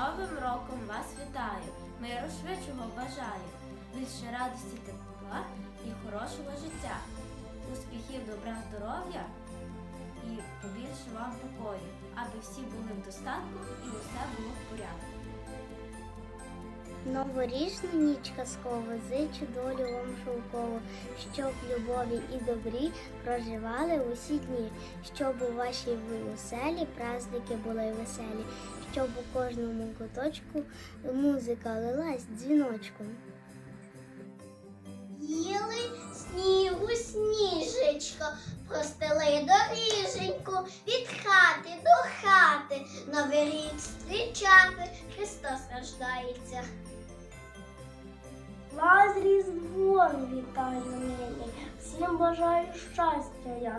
Новим роком вас вітаю, миру швидшого бажаю, більше радості тепла і хорошого життя, успіхів, добра, здоров'я і побільше вам покою, аби всі були в достатку і усе було в порядку. Новорічну ніч казкову, зичу долю вам шовкову, щоб любові і добрі проживали усі дні, щоб у вашій оселі праздники були веселі, щоб у кожному куточку музика лилась дзвіночком. Їли снігу сніжечко, простили доріженьку від хати до хати, новий рік зустрічати, Христос рождається. Вас Різдвом вітаю нині, всім бажаю щастя я.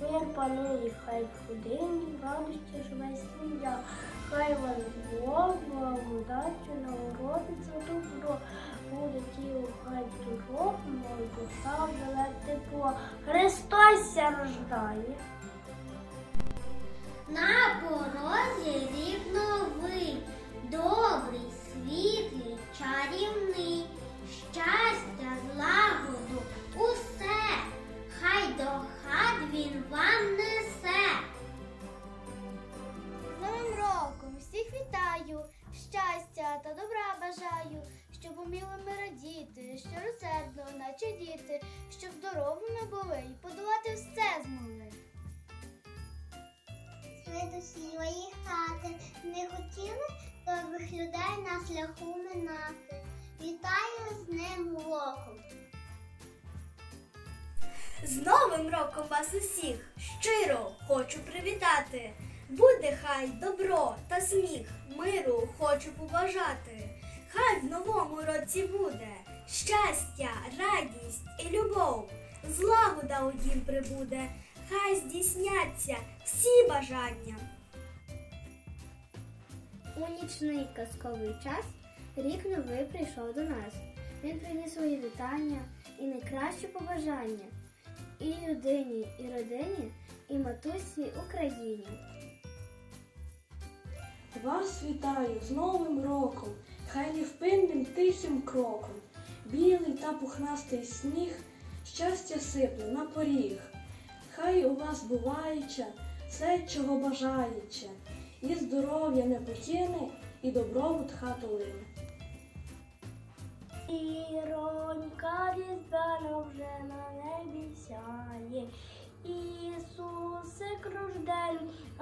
Мир панує, хай в годині, в радості живе сім'я. Хай вам Бог, вам удачу, народиться добро. Буде ті у хай дорог, мов душа живе тепло. Христос рождає. Уміли ми радіти, щиросердно, наче діти, щоб здоровими були і подолати все змогли. Ми до своєї хати не хотіли добрих людей на шляху минати. Вітаю з ним роком. З Новим роком вас усіх щиро хочу привітати. Буде хай добро та сміх, миру хочу побажати. Хай в новому році буде щастя, радість і любов, злагода у дім прибуде, хай здійсняться всі бажання. У нічний казковий час рік новий прийшов до нас. Він приніс свої вітання і найкращі побажання і людині, і родині, і матусі Україні. Вас вітаю з Новим роком, хай невпинним тихим кроком. Білий та пухнастий сніг, щастя сипле на поріг. Хай у вас буваюче, все, чого бажаюче, і здоров'я не покине, і добробут хату лине. Іронька різдвяна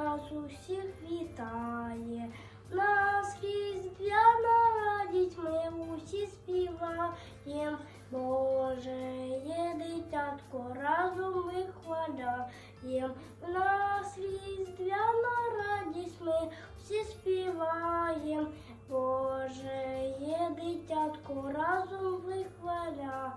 нас усіх вітає. Нас різдвяна радість, ми усі співаєм. Боже є дитятко, разом вихваляєм. Нас різдвяна радість, ми всі співаєм. Боже є дитятко, разом вихваляєм.